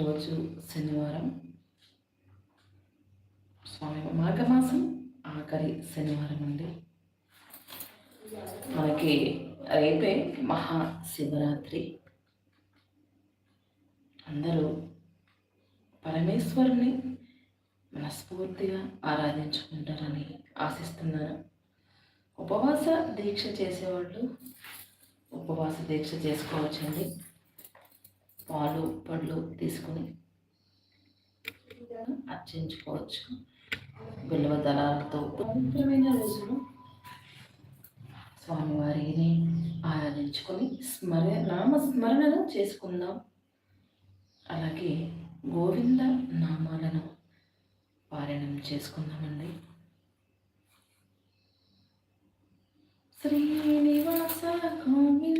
ఈరోజు శనివారం. స్వామి మాఘమాసం ఆఖరి శనివారం అండి. మనకి రేపే మహాశివరాత్రి అందరూ పరమేశ్వరుని మనస్ఫూర్తిగా ఆరాధించుకుంటారని ఆశిస్తున్నాను ఉపవాస దీక్ష చేసేవాళ్ళు ఉపవాస దీక్ష చేసుకోవచ్చండి. పాలు పండ్లు తీసుకుని అర్చించుకోవచ్చు. బిల్వ దళాలతో పవిత్రమైన రోజులు స్వామివారిని ఆరాధించుకొని స్మర నామస్మరణను చేసుకుందాం. అలాగే గోవింద నామాలను పారాయణం చేసుకుందామండి. శ్రీనివాస గోవింద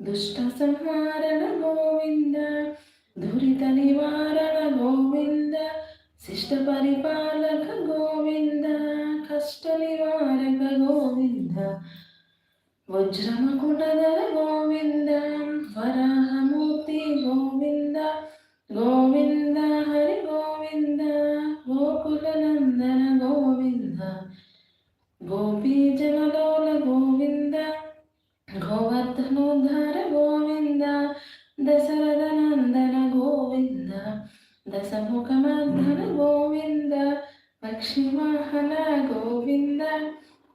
దుష్ట సంహారణ గోవింద దురిత నివారణ గోవింద శిష్ట పరిపాలక గోవింద కష్ట నివారక గోవింద వజ్రమకుటధర గోవింద వరాహమూర్తి గోవింద గోవింద హరి గోవింద గోకులనందన గోవింద గోపీజనలోల గోవింద గోవర్ధనోద్ధార గోవింద దశరథ నందన గోవింద దశముఖమర్ధన గోవింద పక్షివాహన గోవింద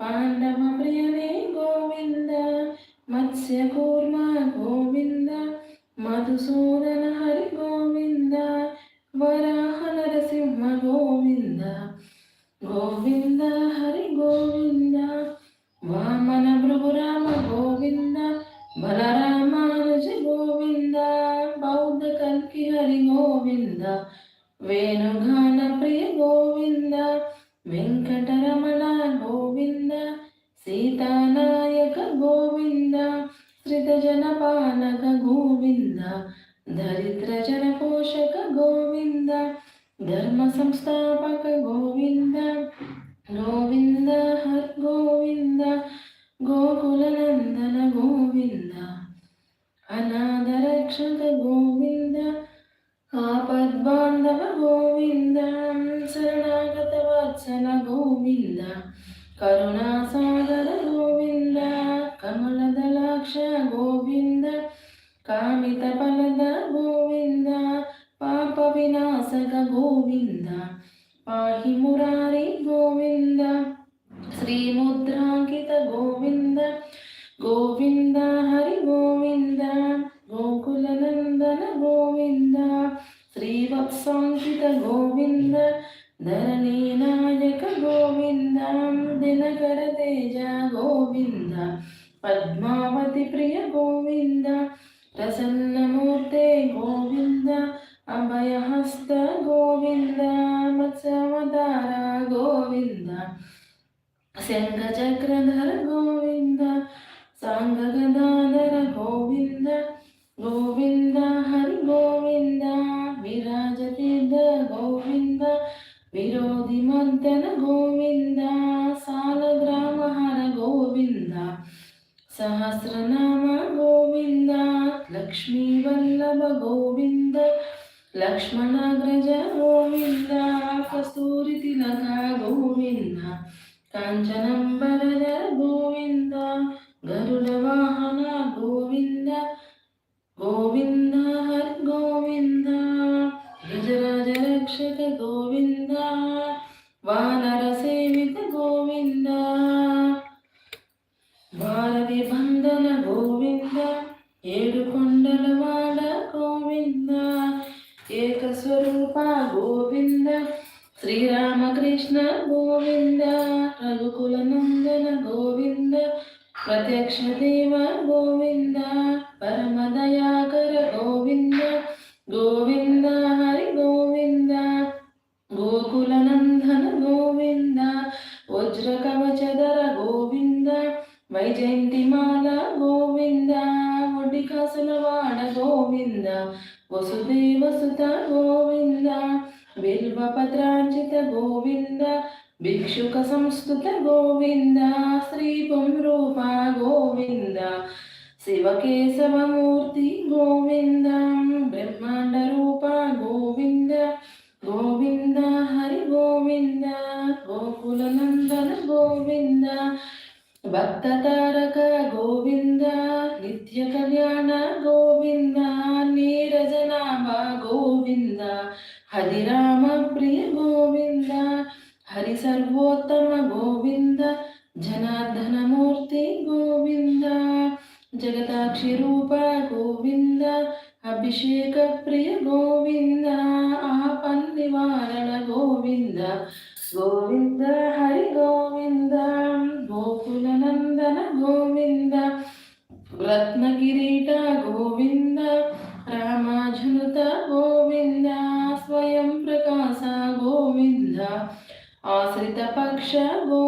పాండవ ప్రియనే గోవింద మత్స్య కూర్మ గోవింద మధుసూదన హరి గోవింద వరాహ నరసింహ గోవింద గోవింద హరి గోవింద దరిద్ర జన పోషక గోవింద ధర్మ సంస్థాపక గోవింద గోవింద హర్ గోవింద గోకుల నందన గోవింద అనాథ రక్షక గోవింద ఆపద్బాంధవ గోవింద శరణాగత వత్సల గోవింద కరుణాసాగర గోవింద కామిత ఫలద గోవింద పాప వినాశక గోవింద పాహి మురారి గోవింద శ్రీముద్రాంకిత గోవింద గోవింద హరి గోవింద గోకుల నందన గోవింద శ్రీవత్సాంకిత గోవింద ధరణీ నాయక గోవింద దినకర తేజ గోవింద పద్మావతి ప్రియ గోవింద ప్రసన్నమూర్తే గోవింద అభయహస్త గోవింద మత్స్యవతార గోవింద శంఖచక్రధర గోవింద సాంగగదాధర గోవింద గోవింద హరి గోవింద విరాజతీర్థ గోవింద విరోధి మద్దన గోవింద సాలగ్రామహర గోవింద సహస్రనామ గోవింద లక్ష్మీ వల్లభ గోవింద లక్ష్మణాగ్రజ గోవింద కస్తూరి తిలక గోవింద కాంచనంబరజ గోవింద గరుడ వాహన గోవింద గోవింద హరి గోవింద గజరాజ రక్షక గోవింద వానర సేవిత శ్రీరామకృష్ణ గోవింద రఘుకుల నందన గోవింద ప్రత్యక్ష దేవ గోవింద పరమదయాకర గోవింద గోవింద బిల్వపత్రాంచిత గోవింద భిక్షుక సంస్కృత గోవింద శ్రీ రూప గోవింద శివకేశవమూర్తి గోవింద బ్రహ్మాండ రూప గోవింద గోవింద హరి గోవింద గోకుల నందన గోవింద భక్త తారక గోవింద నిత్య కళ్యాణ గోవింద నీరజనాభ గోవింద హరిరామ ప్రియ గోవింద హరి సర్వోత్తమ గోవింద జనార్దనమూర్తి గోవింద జగదాక్షి రూప గోవింద అభిషేక ప్రియ గోవింద ఆపన్ నివారణ గోవింద గోవింద హరి గోవింద గోకుల నందన గోవింద ఆశ్రిత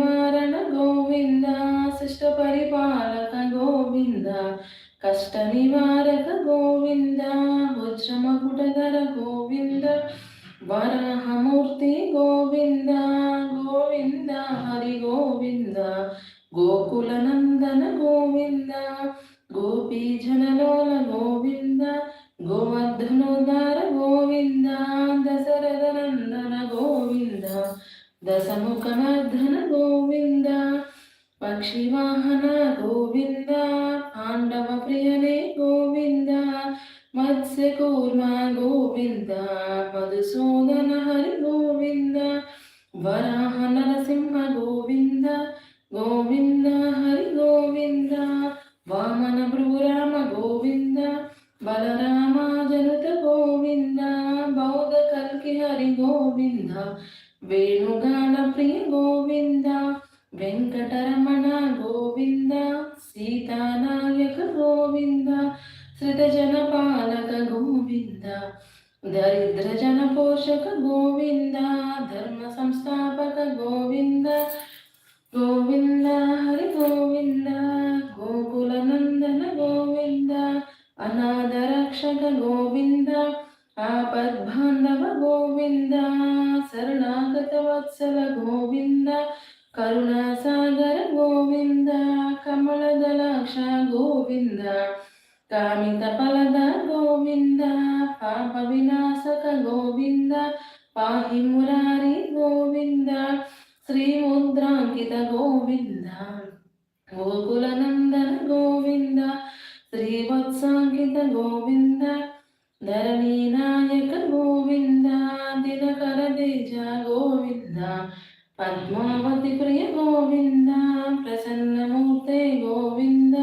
దురిత నివారణ గోవింద శిష్ట పరిపాలక గోవింద కష్ట నివారక గోవింద వజ్రమకుటధర గోవింద వరాహమూర్తి గోవింద గోవింద హరి గోవింద గోకుల నందన గోవింద గోపీ జనలోల గోవింద గోవర్ధనోదార దశముఖమర్ధన గోవింద పక్షివాహన గోవింద పాండవ ప్రియనే గోవింద మత్స్యకూర్మ గోవింద మధుసూదన హరి గోవింద వరాహ నరసింహ గోవింద గోవింద హరి గోవింద వామన భృరామ గోవింద బలరామ జనుత గోవింద బౌద్ధ కల్కి హరి గోవింద వేణుగాన ప్రియ గోవింద వెంకటరమణ గోవింద సీతానాయక గోవింద శ్రితజన పాలక గోవింద దరిద్ర జన పోషక గోవింద ధర్మ సంస్థాపక గోవింద గోవింద హరి గోవింద గోకుల నందన గోవింద అనాథ రక్షక గోవింద ఆపద్బాంధవ గోవింద శరణాగత వత్సల గోవింద కరుణాసాగర గోవింద కమలదలాక్ష గోవింద కామిత ఫలద గోవింద పాప వినాశక గోవింద పాహి మురారి గోవింద శ్రీముద్రాంకిత గోవింద గోకులనందన గోవింద శ్రీవత్సాంకిత గోవింద ధరణి నాయక గోవింద దినకర తేజ గోవింద పద్మావతి ప్రియ గోవింద ప్రసన్నమూర్తే గోవింద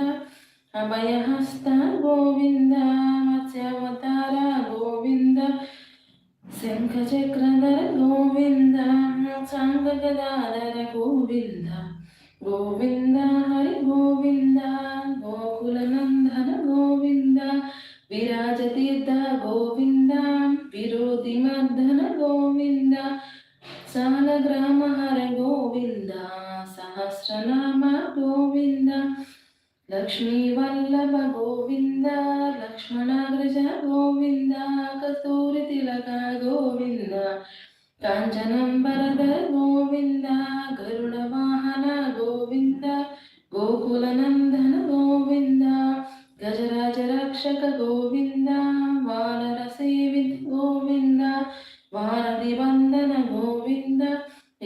అభయహస్త గోవింద మత్స్యావతార గోవింద శంఖచక్రధర గోవింద సాంగగదాధర గోవింద గోవింద హరి గోవింద గోవింద కస్తూరి తిలక గోవింద కాంచనంబరద గోవింద గరుడ వాహన గోవింద గోకులనందన గోవింద గజరాజ రక్షక గోవింద వానర సేవిత గోవింద వారధి వందన గోవింద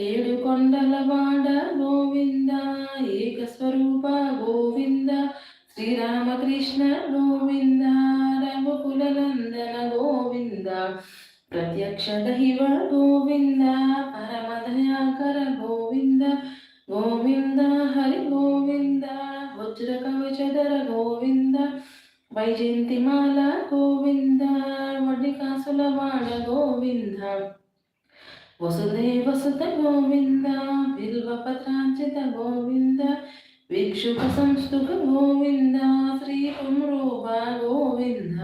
ఏడు కొండల వాడ గోవింద ఏకస్వరూప గోవింద శ్రీరామకృష్ణ గోవింద. రఘుకులనందన గోవింద. ప్రత్యక్ష దైవ గోవింద పరమదయాకర గోవింద గోవింద హరి గోవింద వజ్ర కవచధర గోవింద వైజయంతి మాల గోవింద వడికాసుల వాడ గోవింద. వసుదే వసుత గోవింద బిల్వపత్రాంచిత గోవింద గోవింద శ్రీ పుమ్రూప గోవింద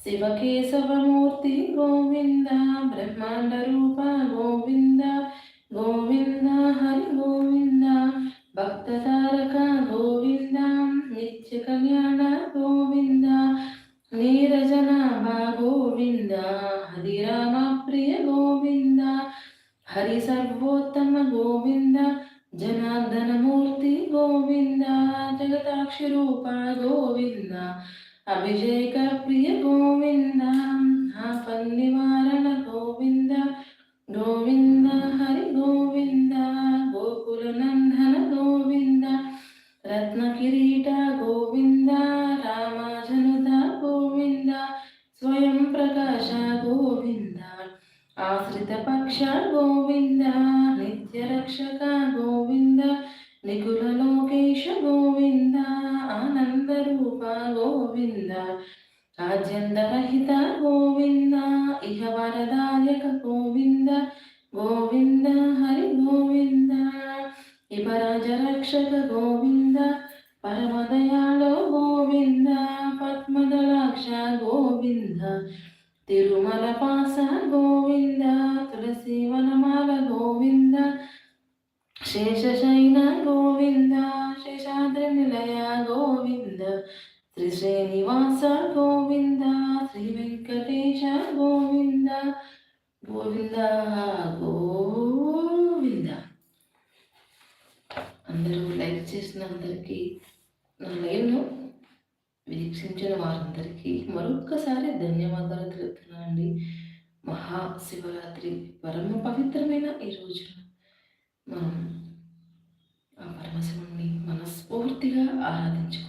శివకేశవమూర్తి గోవింద బ్రహ్మాండ రూప గోవింద గోవింద హరి గోవింద భక్తతారక గోవింద నిత్య కళ్యాణ గోవింద నీరజనాభ గోవింద హరిరామ ప్రియ గోవింద హరి సర్వోత్తమ గోవింద జనార్దనమూర్తి గోవింద జగదాక్షి రూప గోవింద అభిషేక ప్రియ గోవింద ఆపన్ గోవింద గోవింద హరి గోవింద గోకుల నందన గోవింద రత్న కిరీట గోవింద రామాజనుత గోవింద స్వయం ప్రకాశ గోవింద. ఆశ్రితపక్ష గోవింద నిత్య రక్షక గోవింద నికుల లోకేశ గోవింద ఆనంద రూప గోవింద రాజ్యందరహిత గోవింద ఇహ వరదాయక గోవింద గోవింద హరి గోవింద ఇపరాజ రక్షక గోవింద పరమదయాళో గోవింద పద్మదలాక్ష గోవింద తిరుమల పాస గోవింద అందరూ లైక్ చేసిన అందరికీ నా లైవ్ను వీక్షించిన వారందరికీ మరొక్కసారి ధన్యవాదాలు తెలుపుతున్నానండి. మహాశివరాత్రి పరమ పవిత్రమైన ఈ రోజున మనం ఆ పరమశివుణ్ణి మనస్ఫూర్తిగా ఆరాధించుకుంటాం